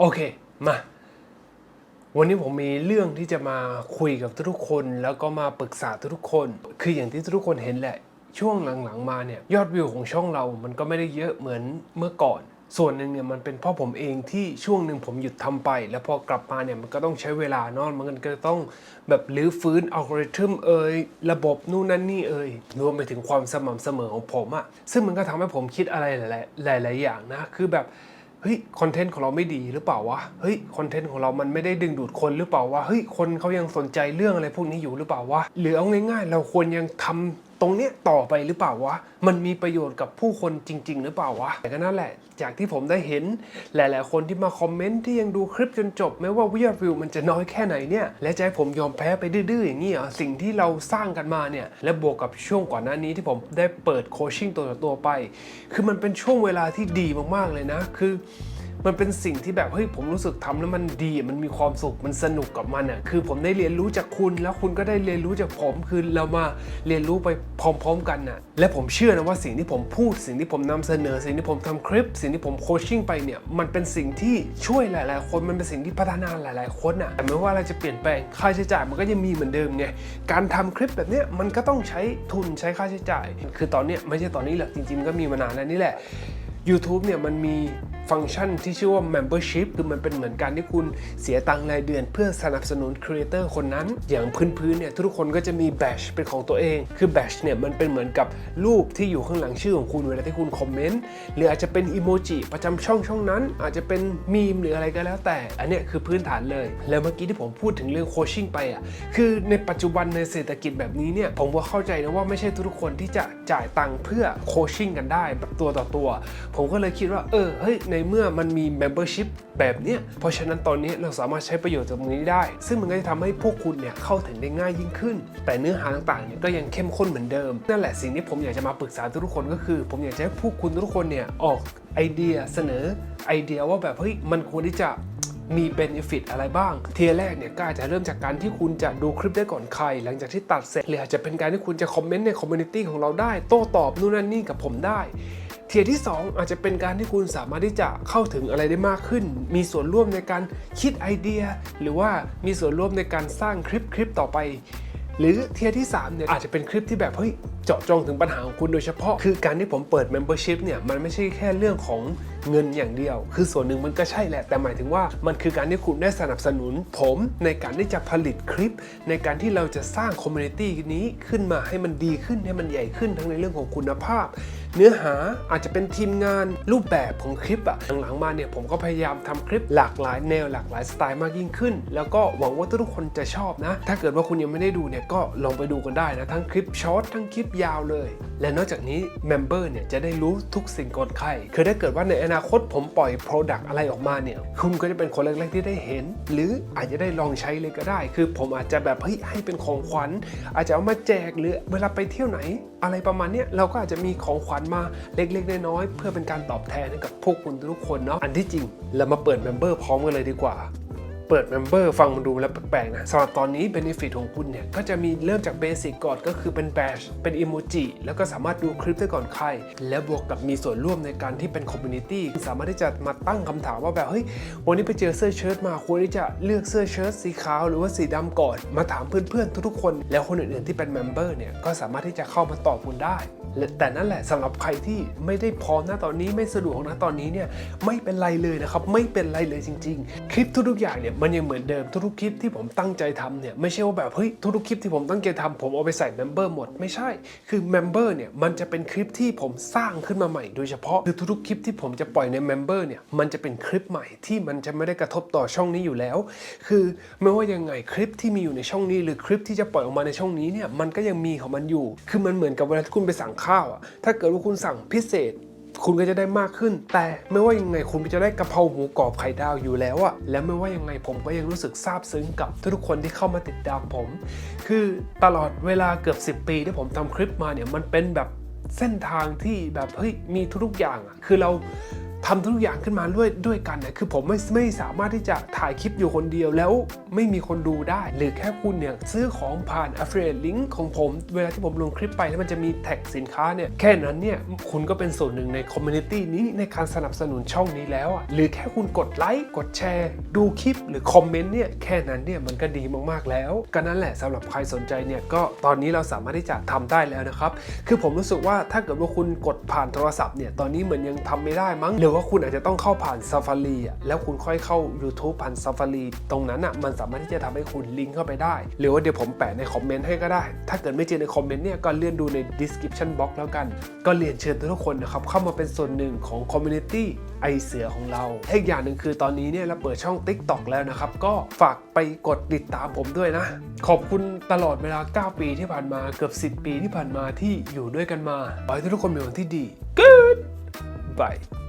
โอเค มา วันนี้ผมมีเรื่องที่จะมาคุยกับทุกคน แล้วก็มาปรึกษาทุกคน คืออย่างที่ทุกคนเห็นแหละ ช่วงหลังๆมาเนี่ยยอดวิวของช่องเรา มันก็ไม่ได้เยอะเหมือนเมื่อก่อน ส่วนหนึ่งเนี่ยมันเป็นเพราะผมเองที่ช่วงหนึ่งผมหยุดทำไป แล้วพอกลับมาเนี่ยมันก็ต้องใช้เวลานอนมันก็ต้องแบบรื้อฟื้นอัลกอริทึมเอ่ยระบบนู่นนั่นนี่เอ่ยรวมไปถึงความสม่ำเสมอของผมอะซึ่งมันก็ทำให้ผมคิดอะไรหลายๆอย่างนะคือแบบ เฮ้ยคอนเทนต์ของเราไม่ดีหรือเปล่าวะเฮ้ยคอนเทนต์ของเรามันไม่ได้ดึงดูดคนหรือเปล่าวะเฮ้ยคนเขายังสนใจเรื่องอะไรพวกนี้อยู่หรือเปล่าวะหรือเอาง่ายๆ เราควรยังทำ ตรงเนี้ยต่อไปหรือเปล่าวะ มันมีประโยชน์กับผู้คนจริง ๆ หรือเปล่าวะ แต่ก็นั่นแหละ จากที่ผมได้เห็น หลาย ๆ คนที่มาคอมเมนต์ที่ยังดูคลิปจนจบ ไม่ว่าวิววิวมันจะน้อยแค่ไหนเนี่ย และจะให้ผมยอมแพ้ไปดื้อ ๆ อย่างนี้เหรอ สิ่งที่เราสร้างกันมาเนี่ย และบวกกับช่วงก่อนหน้านี้ที่ผมได้เปิดโคชชิ่งตัวต่อตัวไป คือมันเป็นช่วงเวลาที่ดีมาก ๆ เลยนะ คือ มันเป็นสิ่งที่แบบเฮ้ยผมรู้สึกทำแล้วมันดี มันมีความสุขมันสนุกกับมันอะคือผมได้เรียนรู้จากคุณแล้วคุณก็ได้เรียนรู้จากผมคือเรามาเรียนรู้ไปพร้อม ๆ กันน่ะและผมเชื่อนะว่าสิ่งที่ผมพูด สิ่งที่ผมนำเสนอ สิ่งที่ผมทำคลิป สิ่งที่ผมโคชชิ่งไปเนี่ยมันเป็นสิ่งที่ช่วยหลาย ๆ คนมันเป็นสิ่งที่พัฒนาหลาย ๆ คนอะแต่ไม่ว่าเราจะเปลี่ยนแปลงค่าใช้จ่ายมันก็ยังมีเหมือนเดิมไงการทำคลิปแบบเนี้ยมันก็ต้องใช้ทุนใช้ค่าใช้จ่าย คือตอนเนี้ยไม่ใช่ตอนนี้หรอกจริง ๆ ก็มีมานานแล้วนี่แหละ YouTube เนี่ยมันมี ฟังก์ชันที่ชื่อว่า Membership คือมันเป็นเหมือนการที่คุณเสียตังค์รายเดือน เพื่อสนับสนุนครีเอเตอร์คนนั้น อย่างพื้นๆเนี่ยทุกคนก็จะมีแบชเป็นของตัวเอง คือแบชเนี่ยมันเป็นเหมือนกับรูปที่อยู่ข้างหลังชื่อของคุณเวลาที่คุณคอมเมนต์หรืออาจจะเป็นอีโมจิประจำช่องช่องนั้น อาจจะเป็นมีมหรืออะไรก็แล้วแต่ อันนี้คือพื้นฐานเลย แล้วเมื่อกี้ที่ผมพูดถึงเรื่องโคชชิ่งไปอะคือในปัจจุบันในเศรษฐกิจแบบนี้เนี่ยผมก็เข้าใจนะว่าไม่ใช่ทุกคนที่จะจ่ายตังค์เพื่อโคชชิ่งกันได้แบบตัวต่อตัว ผมก็เลยคิดว่าเออเฮ้ยในเมื่อมันมี membership แบบเนี้ยเพราะฉะนั้นตอนนี้เราสามารถใช้ประโยชน์จากตรงนี้ได้ ซึ่งมันก็จะทำให้พวกคุณเนี่ยเข้าถึงได้ง่ายยิ่งขึ้น แต่เนื้อหาต่างๆเนี่ยก็ยังเข้มข้นเหมือนเดิม นั่นแหละสิ่งที่ผมอยากจะมาปรึกษาทุกคนก็คือ ผมอยากจะให้พวกคุณทุกคนเนี่ยออกไอเดียเสนอไอเดียว่าแบบเฮ้ยมันควรที่จะมีเบนฟิตอะไรบ้าง เทียร์แรกเนี่ยก็อาจจะเริ่มจากการที่คุณจะดูคลิปได้ก่อนใคร หลังจากที่ตัดเสร็จหรืออาจจะเป็นการที่คุณจะคอมเมนต์ในคอมมูนิตี้ของเราได้ โต้ตอบนู่นนั่นนี่กับผมได้ เทียร์ที่ 2 อาจจะเป็นการที่คุณสามารถที่จะเข้าถึงอะไรได้มากขึ้น มีส่วนร่วมในการคิดไอเดีย หรือว่ามีส่วนร่วมในการสร้างคลิปคลิปต่อไป หรือเทียร์ที่3เนี่ยอาจจะเป็นคลิปที่แบบเฮ้ยเจาะจงถึงปัญหาของคุณโดยเฉพาะ คือการที่ผมเปิด Membership เนี่ยมันไม่ใช่แค่เรื่องของเงินอย่างเดียว คือส่วนหนึ่งมันก็ใช่แหละ แต่หมายถึงว่ามันคือการที่คุณได้สนับสนุนผมในการที่จะผลิตคลิป ในการที่เราจะสร้างคอมมูนิตี้นี้ขึ้นมาให้มันดีขึ้นให้มันใหญ่ขึ้นทั้งในเรื่องของคุณภาพ เนื้อหาอาจจะเป็นทีมงานรูปแบบของคลิปอะหลังๆมาเนี่ยผมก็พยายามทำคลิปหลากหลายแนวหลากหลายสไตล์มากยิ่งขึ้น แล้วก็หวังว่าทุกคนจะชอบนะ ถ้าเกิดว่าคุณยังไม่ได้ดูเนี่ยก็ลองไปดูกันได้นะทั้งคลิปช็อตทั้งคลิปยาวเลย และนอกจากนี้เมมเบอร์เนี่ยจะได้รู้ทุกสิ่งก่อนใครคือถ้าเกิดว่าในอนาคตผมปล่อย Product อะไรออกมาเนี่ย คุณก็จะเป็นคนแรกๆที่ได้เห็น หรืออาจจะได้ลองใช้เลยก็ได้ คือผมอาจจะแบบเฮ้ยให้เป็นของขวัญ อาจจะเอามาแจกหรือเวลาไปเที่ยวไหน อะไรประมาณเนี้ยเราก็อาจจะมีของขวัญมาเล็กๆน้อยๆเพื่อเป็นการตอบแทนให้กับพวกคุณทุกคนเนาะอันที่จริงเรามาเปิดเมมเบอร์พร้อมกันเลยดีกว่า เปิดเมมเบอร์ฟังมันดูแล้วแปลกๆนะสำหรับตอนนี้ Benefit ของคุณเนี่ย ก็จะมีเริ่มจากเบสิกก่อนก็คือเป็นแบชเป็นอิโมจิแล้วก็สามารถดูคลิปได้ก่อนใคร และบวกกับมีส่วนร่วมในการที่เป็นคอมมูนิตี้สามารถที่จะมาตั้งคำถามว่าแบบ เฮ้ย วันนี้ไปเจอเสื้อเชิ้ตมาควรที่จะเลือกเสื้อเชิ้ตสีขาวหรือว่าสีดำก่อน มาถามเพื่อนๆทุกๆคน แล้วคนอื่นๆที่เป็นเมมเบอร์เนี่ยก็สามารถที่จะเข้ามาตอบคุณได้ แต่นั่นแหละสำหรับใครที่ไม่ได้พร้อมนะตอนนี้ไม่สะดวกนะตอนนี้เนี่ยไม่เป็นไรเลยนะครับไม่เป็นไรเลยจริง ๆ คลิปทุกๆอย่างเนี่ยมันยังเหมือนเดิมทุกๆคลิปที่ผมตั้งใจทำเนี่ยไม่ใช่ว่าแบบเฮ้ยทุกๆคลิปที่ผมตั้งใจทำผมเอาไปใส่เมมเบอร์หมดไม่ใช่คือเมมเบอร์เนี่ยมันจะเป็นคลิปที่ผมสร้างขึ้นมาใหม่โดยเฉพาะคือทุกๆคลิปที่ผมจะปล่อยในเมมเบอร์เนี่ยมันจะเป็นคลิปใหม่ที่มันจะไม่ได้กระทบต่อช่องนี้อยู่แล้ว คือไม่ว่ายังไงคลิปที่มีอยู่ในช่องนี้ หรือคลิปที่จะปล่อยออกมาในช่องนี้เนี่ยมันก็ยังมีของมันอยู่ คือมันเหมือนกับเวลาที่คุณไปสั่งข้าวอะถ้าเกิดว่าคุณสั่งพิเศษ คุณก็จะได้มากขึ้น แต่ไม่ว่ายังไงคุณก็จะได้กะเพราหมูกรอบไข่ดาวอยู่แล้วอะและไม่ว่ายังไงผมก็ยังรู้สึกซาบซึ้งกับทุกๆคนที่เข้ามาติดตามผม คือตลอดเวลาเกือบ 10 ปีที่ผมทำคลิปมาเนี่ยมันเป็นแบบเส้นทางที่แบบเฮ้ยมีทุกๆอย่างอะคือเรา ทำทุกอย่างขึ้นมาด้วยด้วยกันเนี่ยคือผมไม่ไม่สามารถที่จะถ่ายคลิปอยู่คนเดียวแล้วไม่มีคนดูได้ หรือแค่คุณเนี่ยซื้อของผ่าน affiliate link ของผม เวลาที่ผมลงคลิปไปแล้วมันจะมีแท็กสินค้าเนี่ยแค่นั้นเนี่ยคุณก็เป็นส่วนหนึ่งในคอมมูนิตี้นี้ในการสนับสนุนช่องนี้แล้วอะหรือแค่คุณกดไลค์กดแชร์ ดูคลิปหรือคอมเมนต์เนี่ยแค่นั้นเนี่ยมันก็ดีมากๆแล้ว ก็นั่นแหละสำหรับใครสนใจเนี่ยก็ตอนนี้เราสามารถที่จะทำได้แล้วนะครับคือผมรู้สึกว่าถ้าเกิดว่าคุณกดผ่านโทรศัพท์เนี่ยตอนนี้เหมือนยังทำไม่ได้มั้งหรืือว่าคุณอาจจะต้องเข้าผ่าน Safari อะแล้วคุณค่อยเข้า YouTube ผ่าน Safari ตรงนั้นอะมันสามารถที่จะทำให้คุณลิงก์เข้าไปได้ หรือว่าเดี๋ยวผมแปะในคอมเมนต์ให้ก็ได้ ถ้าเกิดไม่เจอในคอมเมนต์เนี่ยก็เลื่อนดูใน description box แล้วกัน ก็เรียนเชิญทุกคนนะครับเข้ามาเป็นส่วนหนึ่งของ community ไอเสือของเราอีกอย่างหนึ่งคือตอนนี้เนี่ยเราเปิดช่อง TikTok แล้วนะครับ ก็ฝากไปกดติดตามผมด้วยนะ ขอบคุณตลอดเวลา 9 ปีที่ผ่านมาเกือบ 10 ปีที่ผ่านมาที่อยู่ด้วยกันมาขอให้ทุกคนมีวันที่ดี Good bye